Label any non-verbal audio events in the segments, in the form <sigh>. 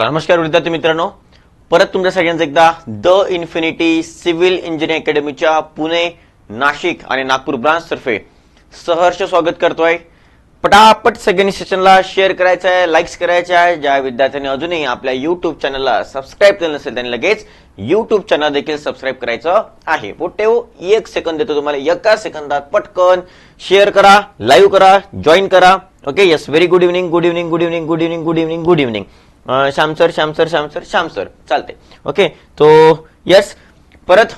चला नमस्कार विद्यार्थी मित्रांनो. परत तुमच्या सगळ्यांचं एकदा द इन्फिनिटी सिव्हिल इंजिनिअरिंग अकॅडमीच्या पुणे नाशिक आणि नागपूर ब्रांच तर्फे सहर्ष स्वागत करतोय. पटापट सगळ्यांनी सेशनला शेअर करायचं आहे लाईक्स करायचे आहे. ज्या विद्यार्थ्यांनी अजूनही आपल्या युट्यूब चॅनलला सबस्क्राईब केलं नसेल त्यांनी लगेच युट्यूब चॅनल देखील सबस्क्राईब करायचं आहे. पोटेव एक सेकंद देतो तुम्हाला. एका सेकंदात पटकन शेअर करा लाईव्ह करा जॉईन करा. Okay yes very good evening good evening good evening good evening good evening good evening Shyam sir Shyam sir Shyam sir Shyam sir Shyam sir चालते ओके तो यस परत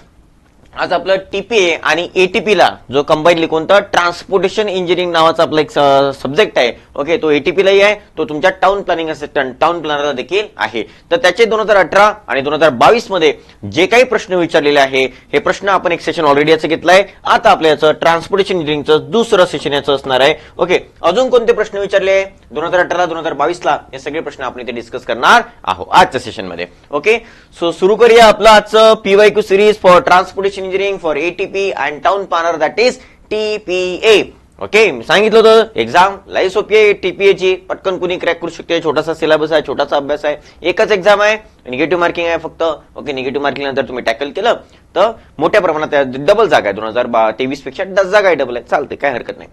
आज आपलं टीपीए आणि एटीपीला जो कंबाईनली कोणता ट्रान्सपोर्टेशन इंजिनिअरिंग नावाचा आपला एक सब्जेक्ट आहे. ओके तो एटीपीलाही आहे तो तुमच्या टाउन प्लॅनिंग असिस्टंट टाउन प्लॅनरला देखील आहे. तर त्याचे दोन हजार अठरा आणि दोन हजार बावीसमध्ये जे काही प्रश्न विचारलेले आहे हे प्रश्न आपण एक सेशन ऑलरेडी याचं घेतलंय. आता आपल्या याचं ट्रान्सपोर्टेशन इंजिनिअरिंगचं दुसरं सेशन याचं असणार आहे. ओके अजून कोणते प्रश्न विचारले? दोन हजार अठरा दोन हजार बावीसला हे सगळे प्रश्न आपण इथे डिस्कस करणार आहोत आजच्या सेशनमध्ये ओके सो सुरू करूया आपलं आजचं PYQ series for transportation engineering for ATP and town planner that is TPA okay मी सांगितलं होतं एक्झाम लई सोपी आहे टीपीए ची. पटकन कुणी क्रॅक करू शकते छोटासा सिलेबस आहे छोटासा अभ्यास आहे. एकच एक्झाम आहे निगेटिव्ह मार्किंग आहे फक्त. ओके निगेटिव्ह मार्किंग नंतर तुम्ही टॅकल केलं तर मोठ्या प्रमाणात डबल जागा आहे दोन हजार तेवीसपेक्षा दस जागा आहे डबल आहे. चालते काय हरकत नाही.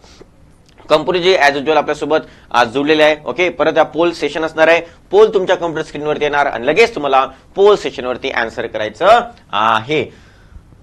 कम्प्युटरचे ऍज युजल आपल्यासोबत आज जुळलेले आहे ओके परत या पोल सेशन असणार आहे. पोल तुमच्या कम्प्युटर स्क्रीनवरती येणार आणि लगेच तुम्हाला पोल सेशनवरती आन्सर करायचं आहे.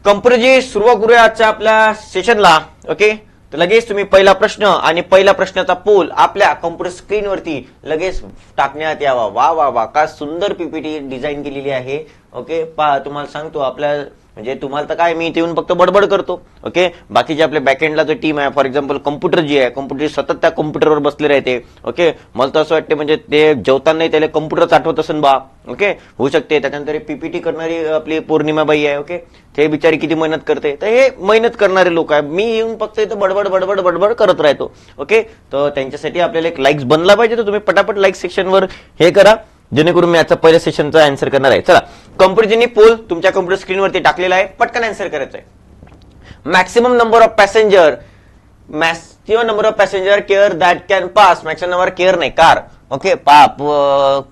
कम्प्युटरची सुरुवात करूया आजच्या आपल्या सेशनला ओके तर लगेच तुम्ही पहिला प्रश्न आणि पहिल्या प्रश्नाचा पोल आपल्या कम्प्युटर स्क्रीनवरती लगेच टाकण्यात यावा. वा वा वा. का सुंदर पीपीटी डिझाईन केलेली आहे ओके पहा तुम्हाला सांगतो आपल्या म्हणजे तुम्हाला तर काय मी इथे येऊन फक्त बडबड करतो ओके बाकीचे आपल्या बॅकएंडला जो टीम आहे फॉर एक्झाम्पल कम्प्युटर जी आहे कम्प्युटर सतत त्या कम्प्युटरवर बसले राहते ओके मला तर असं वाटते म्हणजे ते जेवताना त्याला कम्प्युटरच आठवत असेल बा ओके होऊ शकते त्याच्यानंतर पीपीटी करणारी आपली पौर्णिमाबाई आहे ओके ते बिचारी किती मेहनत करते तर हे मेहनत करणारे लोक आहे. मी येऊन फक्त इथं बडबड बडबड बडबड करत राहतो ओके तर त्यांच्यासाठी आपल्याला एक लाईक्स बनला पाहिजे तर तुम्ही पटापट लाईक सेक्शनवर हे करा. जेणेकरून मी आजचा पहिल्या सेशनचा आन्सर करणार आहे. चला कम्प्युटरनी पोल तुमच्या कम्प्युटर स्क्रीनवरती टाकलेला आहे. पटकन आन्सर करायचं आहे maximum number of passenger maximum number of passenger car that can pass maximum number car नाही कार ओके पाप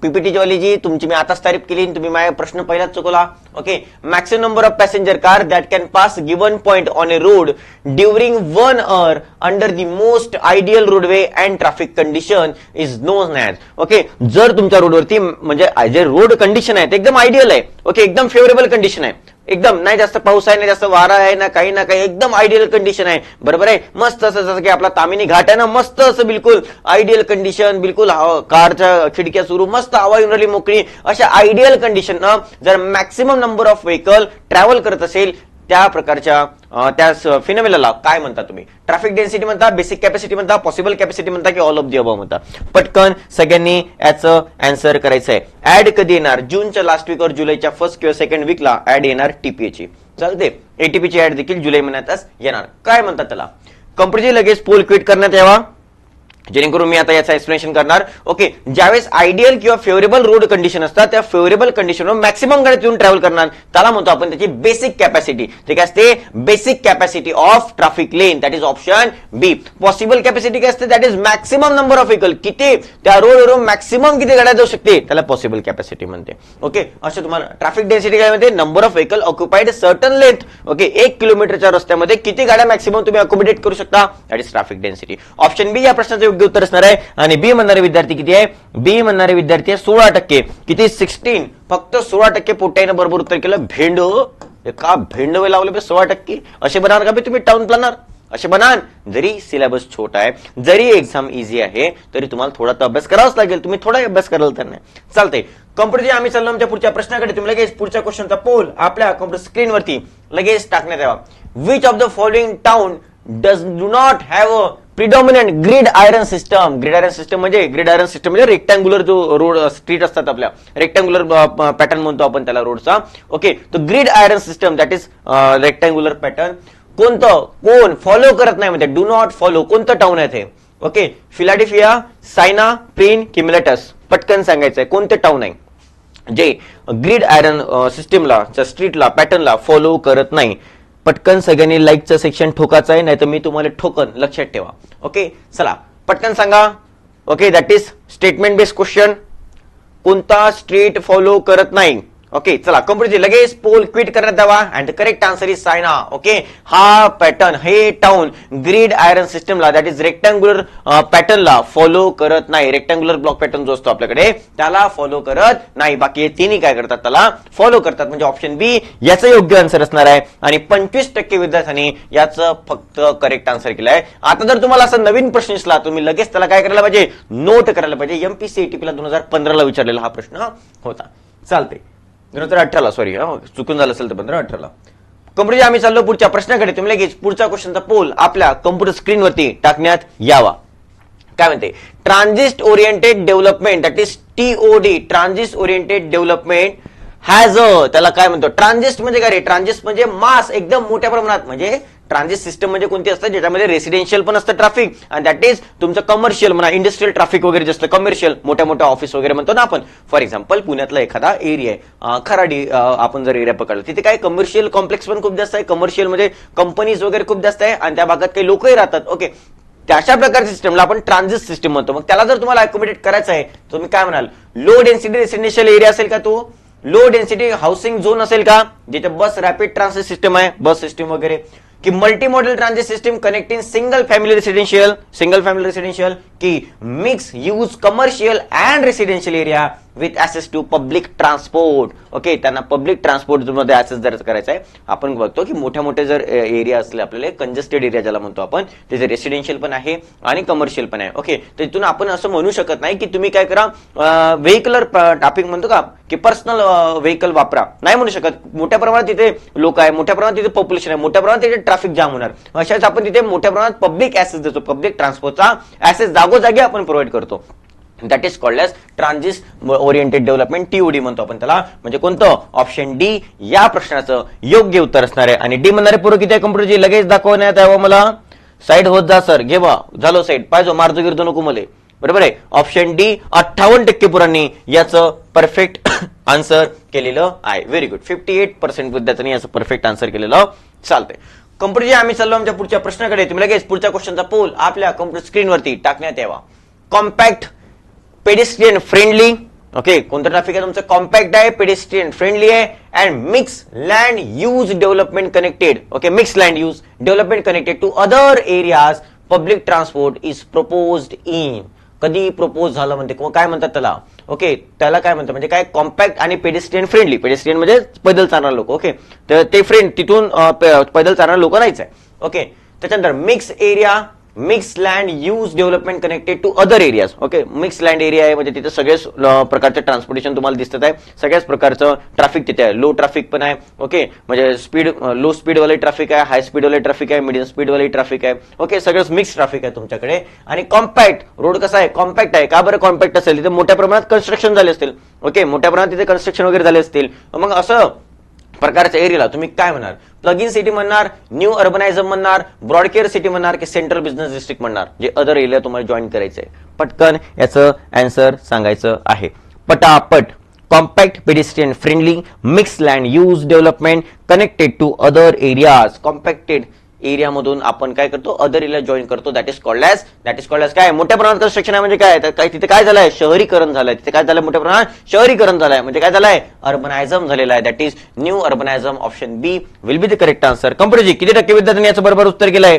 पीपीटी वाली जी तुमची मी आताच तारीफ केली तुम्ही माझा प्रश्न पहिलाच चुकवला. Okay maximum number of passenger car that can pass given point on a road during one hour under the most ideal roadway and traffic condition is known as okay जर तुमच्या रोडवरती म्हणजे जे रोड कंडिशन आहे ते एकदम ideal आहे. Okay एकदम फेवरेबल कंडिशन आहे. एकदम नाही जास्त पाऊस आहे नाही जास्त वारा आहे ना काही ना काही एकदम आयडियल कंडिशन आहे. बरोबर आहे? मस्त असं जसं की आपला तामिनी घाट आहे ना मस्त असं बिलकुल आयडियल कंडिशन बिलकुल कारच्या खिडक्या सुरू मस्त हवा येऊन राहिली मोकळी अशा आयडियल कंडिशन जर maximum number of vehicle travel करत असेल त्या प्रकारच्या त्या फिनोमिनाला काय म्हणता तुम्ही? ट्रॅफिक डेन्सिटी म्हणता बेसिक कॅपॅसिटी म्हणता पॉसिबल कॅपॅसिटी म्हणता की ऑल ऑफ दी अबव म्हणता? पटकन सगळ्यांनी याचं अँसर करायचं आहे ऍड कधी येणार? जूनच्या लास्ट वीक और जुलैच्या फर्स्ट किंवा सेकंड वीकला ऍड येणार टीपीएची चालते एटीपीची ऍड देखील जुलै महिन्यातच येणार. काय म्हणतात त्याला? कंपनीची लगेच पोल क्विट करण्यात यावा. जेणेकरून मी आता याचं एक्सप्लेनेशन करणार. ओके ज्यावेळेस आयडियल किंवा फेवरेबल रोड कंडिशन असतात त्या फेवरेबल कंडिशनवर मॅक्सिमम गाडी येऊन ट्रॅव्हल करणार. त्याला म्हणतो आपण त्याची बेसिक कॅपॅसिटी ते काय असते basic capacity of traffic lane that is option B possible capacity काय असते? That is maximum number of vehicle किती? त्या रोडवर मॅक्सिमम किती गाड्या जाऊ शकते? त्याला पॉसिबल कॅपॅसिटी म्हणते. ओके असं तुम्हाला ट्रॅफिक डेन्सिटी काय म्हणते? Number of vehicle occupied certain length okay एक किलोमीटरच्या रस्त्यामध्ये किती गाड्या मॅक्सिमम तुम्ही अकोमोडेट करू शकता? That is traffic density option B या प्रश्नाचं योग्य उत्तर असणार आहे. आणि बी म्हणणारे विद्यार्थी किती आहे? बी म्हणणारे विद्यार्थी आहे सोळा टक्के. किती? सिक्स्टीन फक्त सोळा टक्के पोट्यानं बरोबर उत्तर केलं. भेंड. का भेंड वे लावलं बे सोळा टक्के. असे बनणार का बे तुम्ही टाउन प्लॅनर असे बनान. जरी सिलेबस छोटा आहे जरी एक्झाम इझी आहे तरी तुम्हाला थोडा तर अभ्यास करावाच लागेल. तुम्ही थोडा अभ्यास कराल तर नाही चालतंय कम्प्युटरची आम्ही चाललो आमच्या पुढच्या प्रश्नाकडे तुम्ही लगेच पुढच्या क्वेश्चनचा पोल आपल्या कम्प्युटर स्क्रीनवरती लगेच टाकण्यात यावा. Which of the following town does do not have a predominant grid iron system grid iron system म्हणजे ग्रीड आयरन सिस्टम म्हणजे रेक्टँग्युलर जो रोड स्ट्रीट uh, असतात आपल्या. रेक्टँग्युलर पॅटर्न uh, uh, म्हणतो आपण त्याला रोडचा ओके तो gridiron system that is rectangular pattern कोणतं? कोण? फॉलो करत नाही म्हणजे डू नॉट फॉलो कोणतं टाउन आहे ते? ओके फिलाडेफिया सायना प्रिन किमिलेटस पटकन सांगायचं आहे कोणतं टाउन आहे? जे ग्रीड आयरन सिस्टीमला स्ट्रीटला पॅटर्नला फॉलो करत नाही. पटकन सगळ्यांनी लाईकचं सेक्शन ठोकाचं आहे नाही तर मी तुम्हाला ठोकन लक्षात ठेवा. ओके चला. पटकन सांगा. Okay that is statement based question कोणता स्ट्रीट फॉलो करत नाही? ओके चला कम्प्युटरची लगेच पोल क्विट करण्यात द्यावा. अँड करेक्ट आन्सर इज सायना ओके हा पॅटर्न हे टाउन ग्रीड आयरन सिस्टमला दॅट इज रेक्टँग्युलर पॅटर्नला फॉलो करत नाही. रेक्टँग्युलर ब्लॉक पॅटर्न जो असतो आपल्याकडे त्याला फॉलो करत नाही. बाकी हे तिन्ही काय करतात? त्याला फॉलो करतात. म्हणजे ऑप्शन बी याचं योग्य आन्सर असणार आहे. आणि पंचवीस टक्के विद्यार्थ्यांनी याचं फक्त करेक्ट आन्सर केलं आहे आता जर तुम्हाला असा नवीन प्रश्न दिसला तुम्ही लगेच त्याला काय करायला पाहिजे? नोट करायला पाहिजे. एमपीसीईटीपीला दोन हजार पंधराला विचारलेला हा प्रश्न होता. चालते दोन अठराला सॉरी चुकून झालं असेल तर पंधरा अठराला कम्प्युटर आम्ही चाललो पुढच्या प्रश्नाकडे तुम्ही लगेच पुढचा क्वेश्चनचा पोल आपल्या कम्प्युटर स्क्रीनवरती टाकण्यात यावा. काय म्हणते? Transit oriented development that is TOD transit oriented development has a त्याला काय म्हणतो? ट्रान्झिस्ट म्हणजे काय रे? ट्रान्झिस्ट म्हणजे मास एकदम मोठ्या प्रमाणात म्हणजे ट्रान्झिट सिस्टम म्हणजे कोणती असतात ज्याच्यामध्ये रेसिडेन्शियल पण असतं ट्रॅफिक आणि दॅट इज तुमचं कमर्शियल म्हणा इंडस्ट्रियल ट्रॅफिक वगैरे असतं कमर्शियल मोठ्या मोठ्या ऑफिस वगैरे म्हणतो ना आपण. फॉर एक्झाम्पल पुण्यातला एखादा एरिया आहे. खराडी आपण जर एरिया पकडला तिथे काय कमर्शियल कॉम्प्लेक्स पण खूप जास्त आहे. कमर्शियल म्हणजे कंपनीज वगैरे खूप जास्त आहे. आणि त्या भागात काही लोकही राहतात. ओके अशा प्रकारच्या सिस्टमला आपण ट्रान्झिट सिस्टम म्हणतो. मग त्याला जर तुम्हाला अकोमोडेट करायचं आहे तर तुम्ही काय म्हणाल? लो डेन्सिटी रेसिडेन्शियल एरिया असेल का तो? लो डेन्सिटी हाऊसिंग झोन असेल का? जिथे बस रॅपिड ट्रान्सिट सिस्टम आहे बस सिस्टम वगैरे. कि multi modal transit system connecting single family residential single family residential की mix use commercial and residential area with access to public transport okay त्यांना public ट्रान्सपोर्टमध्ये access जर करायचा आहे आपण बघतो की मोठ्या मोठे जर एरिया असले आपल्याला कंजेस्टेड एरिया ज्याला म्हणतो आपण त्याचे रेसिडेन्शियल पण आहे आणि कमर्शियल पण आहे. ओके तर तिथून आपण असं म्हणू शकत नाही की तुम्ही काय करा व्हेकलर ट्रॅफिक म्हणतो का की पर्सनल व्हेकल वापरा. नाही म्हणू शकत. मोठ्या प्रमाणात तिथे लोक आहे मोठ्या प्रमाणात तिथे पॉप्युलेशन आहे मोठ्या प्रमाणात तिथे ट्रॅफिक जाम होणार. अशाच आपण तिथे मोठ्या प्रमाणात पब्लिक ऍसेस देतो. पब्लिक ट्रान्सपोर्टचा ऍसेस जागोजागी आपण प्रोव्हाइड करतो. That is called as transit oriented development TOD म्हणतो आपण त्याला. म्हणजे कोणतं? ऑप्शन डी या प्रश्नाचं योग्य उत्तर असणार आहे. आणि डी म्हणणारे पूर्व किती आहे कम्प्युटरची लगेच दाखवण्यात यावं मला. साईड होत जा सर घेवा झालो साईड पाहिजे. मार्जो गिरतो नको मले. बरोबर आहे? ऑप्शन डी अठ्ठावन्न टक्के पुरांनी याचं परफेक्ट आन्सर <coughs> केलेलं आहे. Very good fifty eight percent विद्यार्थ्यांनी याचं परफेक्ट आन्सर केलेलं चालतंय. कम्प्युटरची आम्ही चाललो आमच्या पुढच्या प्रश्नाकडे. तुम्ही लगेच पुढच्या क्वेश्चनचा पोल आपल्या कम्प्युटर स्क्रीनवरती टाकण्यात यावा. कॉम्पॅक्ट पेडिस्ट्रियन फ्रेंडली ओके कोणतं ट्रॅफिक आहे? तुमचं कॉम्पॅक्ट आहे पेडिस्ट्रियन फ्रेंडली आहे and mix land use development connected okay mix land use development connected to other areas public transport is proposed in कधी प्रपोज झालं म्हणते किंवा काय म्हणतात त्याला ओके त्याला काय म्हणतात? म्हणजे काय? कॉम्पॅक्ट आणि पेडिस्ट्रियन फ्रेंडली पेडिस्ट्रियन म्हणजे पैदल चालणारे लोक ओके तर ते फ्रेंड तिथून पैदल चालणारे लोक नाहीच आहे ओके त्याच्यानंतर mix area mix land use development connected to other areas okay mix land area आहे म्हणजे तिथे सगळेच प्रकारचं ट्रान्सपोर्टेशन तुम्हाला दिसत आहे. सगळ्याच प्रकारचं ट्रॅफिक तिथे आहे. लो ट्रॅफिक पण आहे. ओके म्हणजे स्पीड लो स्पीडवाले ट्रॅफिक आहे हाय स्पीडवाले ट्रॅफिक आहे मिडियम स्पीडवाले ट्रॅफिक आहे. ओके सगळंच मिक्स ट्रॅफिक आहे तुमच्याकडे. आणि कॉम्पॅक्ट रोड कसा आहे? कॉम्पॅक्ट आहे. का बरं कॉम्पॅक्ट असेल? तिथे मोठ्या प्रमाणात कन्स्ट्रक्शन झाले असतील. ओके मोठ्या प्रमाणात तिथे कन्स्ट्रक्शन वगैरे झाले असतील. मग असं प्रकारच्या एरियाला. तुम्ही काय म्हणणार? प्लग इन सिटी म्हणणार न्यू अर्बनायझम म्हणणार ब्रॉडकेअर सिटी म्हणणार की सेंट्रल बिझनेस डिस्ट्रिक्ट म्हणणार जे अदर एरिया तुम्हाला जॉईन करायचं आहे पटकन याचं अँसर सांगायचं आहे. पटापट compact pedestrian friendly mix land use development connected to other areas compacted एरियामधून आपण काय करतो? अदर एरिया जॉईन करतो. That is called as that is called as काय? मोठ्या प्रमाणात कन्स्ट्रक्शन आहे म्हणजे काय? तर काय तिथे काय झालंय? शहरीकरण झालंय. तिथे काय झालंय? मोठ्या प्रमाणात शहरीकरण झालंय. म्हणजे काय झालंय? अर्बनायझम झालेलं आहे. That is new urbanism option B will be the correct answer कंपनीजी किती टक्के विद्यार्थ्यांनी याचं बरोबर उत्तर केलं आहे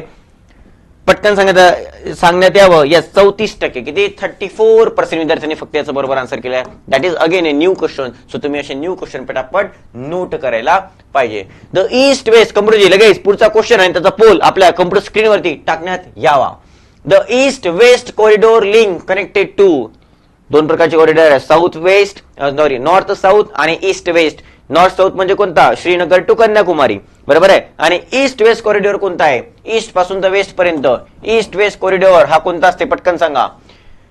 पटकन सांगायचं सांगण्यात यावं. यस चौतीस टक्के. किती? थर्टी फोर पर्सेंट विद्यार्थ्यांनी फक्त याचं बरोबर आन्सर केलंय. That is again a new question so तुम्ही असे न्यू क्वेश्चन पटापट नोट करायला पाहिजे. द ईस्ट वेस्ट कम्प्युटरजी लगेच पुढचा क्वेश्चन आहे त्याचा पोल आपल्या कम्प्युटर स्क्रीनवरती टाकण्यात यावा. The east west corridor link connected to दोन प्रकारचे कॉरिडॉर आहे south west sorry north south आणि ईस्ट वेस्ट नॉर्थ साऊथ म्हणजे कोणता? श्रीनगर टू कन्याकुमारी. बरोबर आहे? आणि ईस्ट वेस्ट कॉरिडॉर कोणता आहे? ईस्टपासून तर वेस्ट पर्यंत. ईस्ट वेस्ट कॉरिडॉर हा कोणता असते? पटकन सांगा.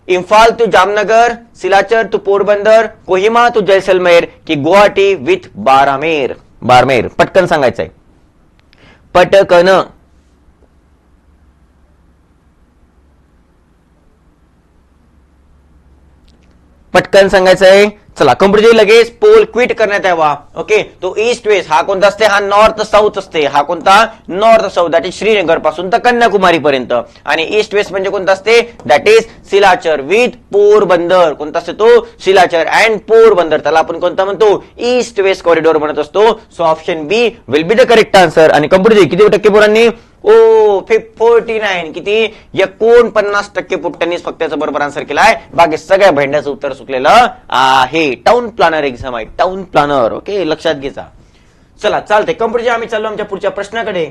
Imphal to Jamnagar Silchar to Porbandar Kohima to Jaisalmer की गुवाहाटी विथ बारामेर बारमेर पटकन सांगायचंय. पटकन. पटकन सांगायचंय. चला कम्प्युटर लगेच पोल क्विट करण्यात यावा. ओके तो ईस्ट वेस्ट हा कोणता असते? हा नॉर्थ साऊथ असते. हा कोणता? नॉर्थ साऊथ दॅट इज श्रीनगरपासून तर कन्याकुमारी पर्यंत. आणि ईस्ट वेस्ट म्हणजे कोणता असते? That is Silchar with Porbandar. कोणता असते तो? सिलाचर अँड पोरबंदर. त्याला आपण कोणता म्हणतो? ईस्ट वेस्ट कॉरिडॉर म्हणत असतो. So option B will be the correct answer आणि कम्प्युटर किती टक्के पोरांनी? ओ फोर्टी नाईन किती? एकोणपन्नास टक्के पुट्ट्यांनीच फक्त याचा बरोबर आन्सर केलाय. बाकी सगळ्या भेंड्याचं उत्तर चुकलेलं आहे. टाउन प्लॅनर एक्झाम आहे. टाउन प्लॅनर ओके लक्षात घ्यायचा चला चालते कम्प्युटरचे आम्ही चाललो आमच्या पुढच्या प्रश्नाकडे.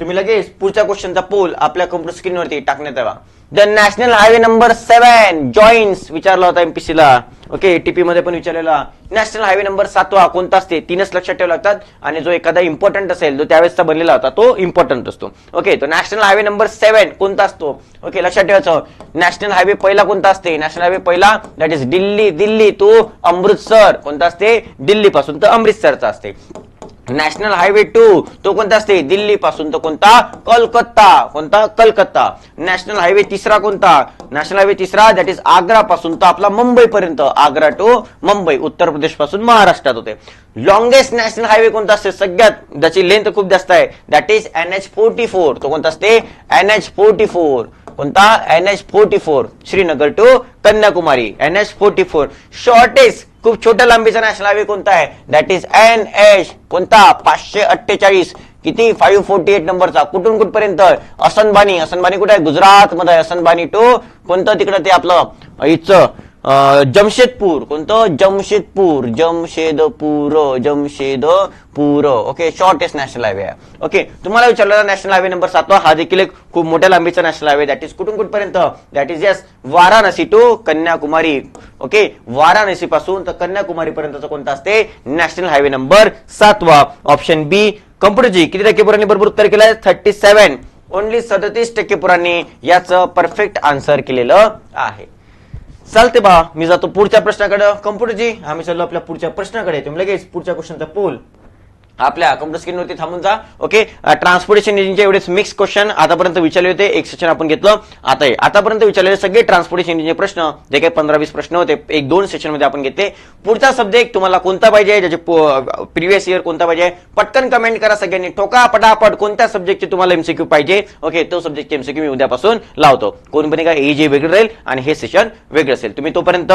तुम्ही लगेच पुढच्या क्वेश्चनचा पोल आपल्या कम्प्युटर स्क्रीनवरती टाकण्यात यावा the national highway number seven joins विचारला होता एमपीसी ला. ओके टीपी मध्ये पण विचारलेला. नॅशनल हायवे नंबर सातवा कोणता असते? तीनच लक्षात ठेवा लागतात. आणि जो एखादा इम्पॉर्टंट असेल जो त्यावेळेसचा बनलेला होता तो इम्पॉर्टंट असतो. ओके तो नॅशनल हायवे नंबर सेव्हन कोणता असतो? ओके लक्षात ठेवायचं. नॅशनल हायवे पहिला कोणता असते? नॅशनल हायवे पहिला that is Delhi Delhi to Amritsar. कोणता असते? दिल्ली पासून तर अमृतसरचा असते. नॅशनल हायवे टू तो कोणता असते? दिल्ली पासून तो कोणता? कलकत्ता. कोणता? कलकत्ता. नॅशनल हायवे तिसरा कोणता? नॅशनल हायवे तिसरा दॅट इज आग्रा पासून तर आपला मुंबई पर्यंत आग्रा टू मुंबई उत्तर प्रदेशपासून महाराष्ट्रात होते. लॉंगेस्ट नॅशनल हायवे कोणता असते? सगळ्यात ज्याची लेंथ खूप जास्त आहे that is N H forty four तो कोणता असते? एन एच फोर्टी फोर कोणता? N H forty four Srinagar to Kanyakumari. N H forty four shortest खूप छोट्या लांबीचा नॅशनल हायवे कोणता आहे? दॅट इज एन एच कोणता? पाचशे अठ्ठेचाळीस. किती? फाईव्ह फोर्टी एट नंबरचा कुठून कुठपर्यंत? असनबानी. असनबानी कुठे आहे? गुजरात मध्ये आहे. असनबानी टू कोणतं तिकडं ते आपलं इथचं जमशेदपूर. कोणतं? Jamshedpur. Jamshedpur Jamshedpur. Okay shortest national highway आहे ओके तुम्हाला विचारलं नॅशनल हायवे नंबर सातवा हा देखील एक खूप मोठ्या लांबीचा नॅशनल हायवे दॅट इज कुठून कुठपर्यंत? That is yes Varanasi to Kanyakumari. Okay Varanasi पासून तर कन्याकुमारी पर्यंतचा कोणता असते? नॅशनल हायवे नंबर सातवा. ऑप्शन बी कम्प्युटरची किती टक्के पुरांनी बरोबर उत्तर केलं थर्टी सेव्हन ओनली सदतीस टक्के पुरांनी याचं परफेक्ट आन्सर केलेलं आहे. चालते बा मी जातो पुढच्या प्रश्नाकडे. कम्प्युटरजी आम्ही चाललो आपल्या पुढच्या प्रश्नाकडे तुम्ही लगेच पुढच्या क्वेश्चनचा पोल आपल्या कम्प्युटर स्क्रीनवरती थांबून जा. ओके ट्रान्सपोर्टेशन इंजिनचे एवढेच मिक्स क्वेश्चन आतापर्यंत विचारले होते. एक सेशन आपण घेतलं. आता हे आतापर्यंत विचारलेले सगळे ट्रान्सपोर्टेशन इंजिनचे प्रश्न. जे काही पंधरा वीस प्रश्न होते एक दोन सेशनमध्ये आपण घेतले. पुढचा सब्जेक्ट तुम्हाला कोणता पाहिजे? ज्याचे प्रिव्हियस इयर कोणता पाहिजे? पटकन कमेंट करा सगळ्यांनी. ठोका पटापट कोणत्या सब्जेक्टचे तुम्हाला एमसीक्यू पाहिजे? ओके तो सब्जेक्ट एमसीक्यू मी उद्यापासून लावतो. कोण पण का एजे वेगळं राहील आणि हे सेशन वेगळं असेल. तुम्ही तोपर्यंत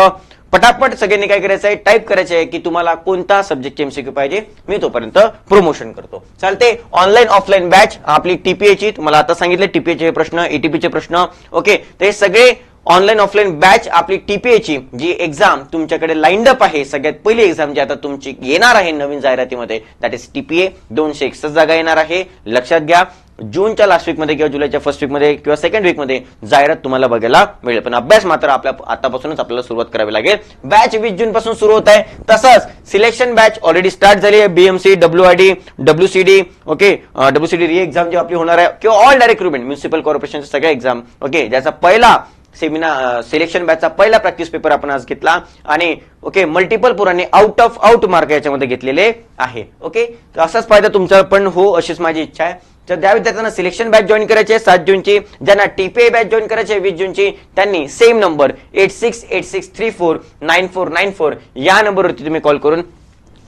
पटापट सगळ्यांनी काय करायचं आहे? टाईप करायचं आहे की तुम्हाला कोणता सब्जेक्ट एमसीक्यू पाहिजे? मी तोपर्यंत प्रमोशन करतो. चालते? ऑनलाईन ऑफलाईन बॅच आपली टीपीएची तुम्हाला आता सांगितले टीपीएचे प्रश्न एटीपीचे प्रश्न. ओके तर हे सगळे ऑनलाईन ऑफलाईन बॅच आपली टीपीएची जी एक्झाम तुमच्याकडे लाईंड अप आहे सगळ्यात पहिली एक्झाम जी आता तुमची येणार आहे नवीन जाहिरातीमध्ये दॅट इज टीपीए दोनशे एकसष्ट जागा येणार आहे. लक्षात घ्या. जूनच्या लास्ट वीकमध्ये किंवा जुलैच्या फर्स्ट वीकमध्ये किंवा सेकंड वीकमध्ये जाहिरात तुम्हाला बघायला मिळेल. पण अभ्यास मात्र आपल्या आतापासूनच आपल्याला सुरुवात करावी लागेल. बॅच वीस जून पासून सुरू होत आहे. तसंच सिलेक्शन बॅच ऑलरेडी स्टार्ट झाली आहे. BMC W I D W C D okay W C D re exam जी आपली होणार आहे किंवा ऑल डायरेक्ट रिक्रुटमेंट म्युन्सिपल कॉर्पोरेशनच्या सगळ्या एक्झाम ओके ज्याचा पहिला सेमिनार सिलेक्शन बॅचचा पहिला प्रॅक्टिस पेपर आपण आज घेतला आणि ओके मल्टिपल पुराने आउट ऑफ आउट मार्क याच्यामध्ये घेतलेले आहे ओके तर असाच फायदा तुमचा पण हो अशीच माझी इच्छा आहे. तर त्या विद्यार्थ्यांना सिलेक्शन बॅच जॉईन करायचे सात जूनची. ज्यांना टीपीए बॅच जॉईन करायचे वीस जूनची त्यांनी same number eight six eight six three four nine four nine four या नंबरवरती तुम्ही कॉल करून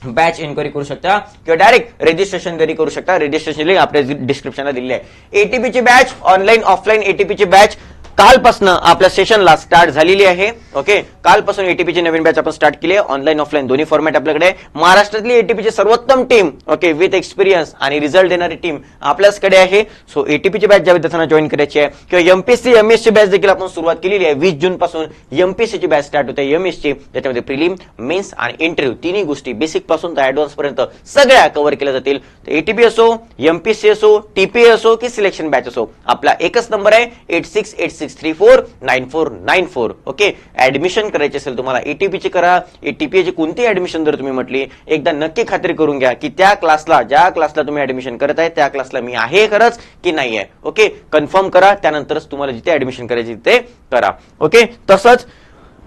बॅच इन्क्वायरी करू शकता किंवा डायरेक्ट रजिस्ट्रेशन जरी करू शकता. रजिस्ट्रेशन लिंक आपल्या डिस्क्रिप्शनला दिली आहे. एटीपीची बॅच ऑनलाईन ऑफलाईन एटीपीची बॅच कालपासून आपल्या सेशनला स्टार्ट झालेली आहे ओके कालपासून एटीपीची नवीन बॅच आपण स्टार्ट केली आहे ऑनलाईन ऑफलाईन दोन्ही फॉर्मॅट आपल्याकडे महाराष्ट्रातली एटीपीची सर्वोत्तम टीम ओके विथ एक्सपिरियन्स आणि रिझल्ट देणारी टीम आपल्याचकडे आहे. सो एटीपीची बॅच ज्या विद्यार्थ्यांना जॉईन करायची आहे किंवा एमपीएससी एमएसची बॅच देखील आपण सुरुवात केलेली आहे वीस जून पासून एमपीएससीची बॅच स्टार्ट होते एमएसची त्याच्यामध्ये प्रिलिम मेन्स आणि इंटरव्ह्यू तिन्ही गोष्टी बेसिकपासून तर ऍडव्हान्स पर्यंत सगळ्या कव्हर केल्या जातील. एटीपी असो एमपीएससी असो टीपीए असो की सिलेक्शन बॅच असो आपला एकच नंबर आहे eight six eight six three four nine four nine four okay admission करायची असेल तुम्हाला एटीपीची करा. एटीपीची कोणती ऍडमिशन जर तुम्ही म्हटली एकदा नक्की खात्री करून घ्या की त्या क्लासला ज्या क्लासला तुम्ही ऍडमिशन करत आहे त्या क्लासला मी आहे खरंच की नाही आहे ओके कन्फर्म करा त्यानंतरच तुम्हाला जिथे ऍडमिशन करायची तिथे करा. ओके तसंच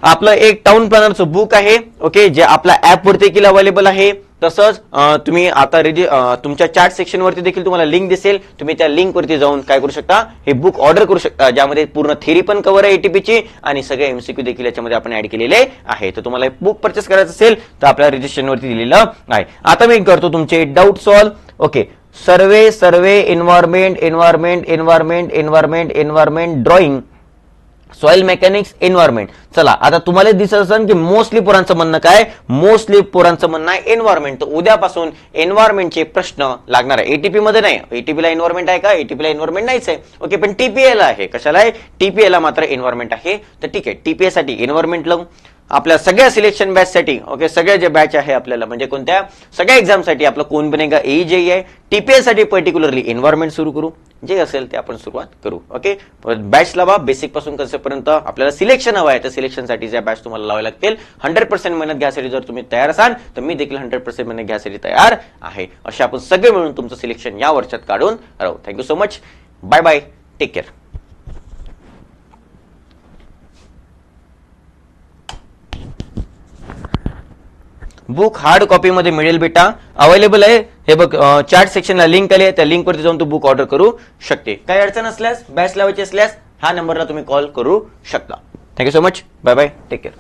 आपलं एक टाउन प्लॅनरचं बुक आहे. ओके जे आपल्या ऍपवरती देखील अवेलेबल आहे. तसंच तुम्ही आता रेजी तुमच्या चॅट सेक्शन वरती देखील तुम्हाला लिंक दिसेल. तुम्ही त्या लिंक वरती जाऊन काय करू शकता? हे बुक ऑर्डर करू शकता ज्यामध्ये पूर्ण थेरी पण कव्हर आहे एटीपीची आणि सगळे एमसीक्यू देखील याच्यामध्ये आपण ऍड केलेले आहे. तर तुम्हाला बुक परचेस करायचं असेल तर आपल्या रजिस्ट्रेशन वरती दिलेलं आहे. आता मी करतो तुमचे doubt solve okay survey survey environment environment environment environment environment drawing soil mechanics environment चला आता तुम्हाला दिसत असेल की मोस्टली पोरांचं म्हणणं काय? मोस्टली पोरांचं म्हणणं आहे एन्व्हायरमेंट तर उद्यापासून एन्व्हायरमेंटचे प्रश्न लागणार आहे. एटीपी मध्ये नाही. एटीपी ला एन्व्हायरमेंट आहे का? एटीपी ला एन्व्हायरमेंट नाहीच आहे. ओके पण टीपीए ला आहे. कशाला आहे? टीपीए ला मात्र एन्व्हायरमेंट आहे. तर ठीक आहे. टीपीए साठी एन्व्हायरमेंट लावू. आपल्या सगळ्या सिलेक्शन बॅचसाठी ओके सगळ्या जे बॅच आहे आपल्याला म्हणजे कोणत्या? सगळ्या एक्झामसाठी आपलं कोण बनेगा ए जे आहे टीपीएससाठी पर्टिक्युलरली एन्व्हायरमेंट सुरू करू. जे असेल ते आपण सुरुवात करू ओके बॅच लावा बेसिकपासून कसेपर्यंत आपल्याला सिलेक्शन हवं आहे तर सिलेक्शनसाठी ज्या बॅच तुम्हाला लावावे लागतील हंड्रेड पर्सेंट मेहनत घ्यासाठी जर तुम्ही तयार असाल तर मी देखील हंड्रेड पर्सेंट मेहनत घ्यासाठी तयार आहे. असे आपण सगळे मिळून तुमचं सिलेक्शन या वर्षात काढून राहू. Thank you so much bye bye take care book hard copy मध्ये मिळेल बेटा. अवेलेबल आहे. हे बघ चॅट सेक्शनला लिंक आली आहे. त्या लिंक वरती जाऊन तू बुक ऑर्डर करू शकते. काही अडचण असल्यास बॅच लावायची असल्यास हा नंबरला तुम्ही कॉल करू शकता. Thank you so much bye bye take care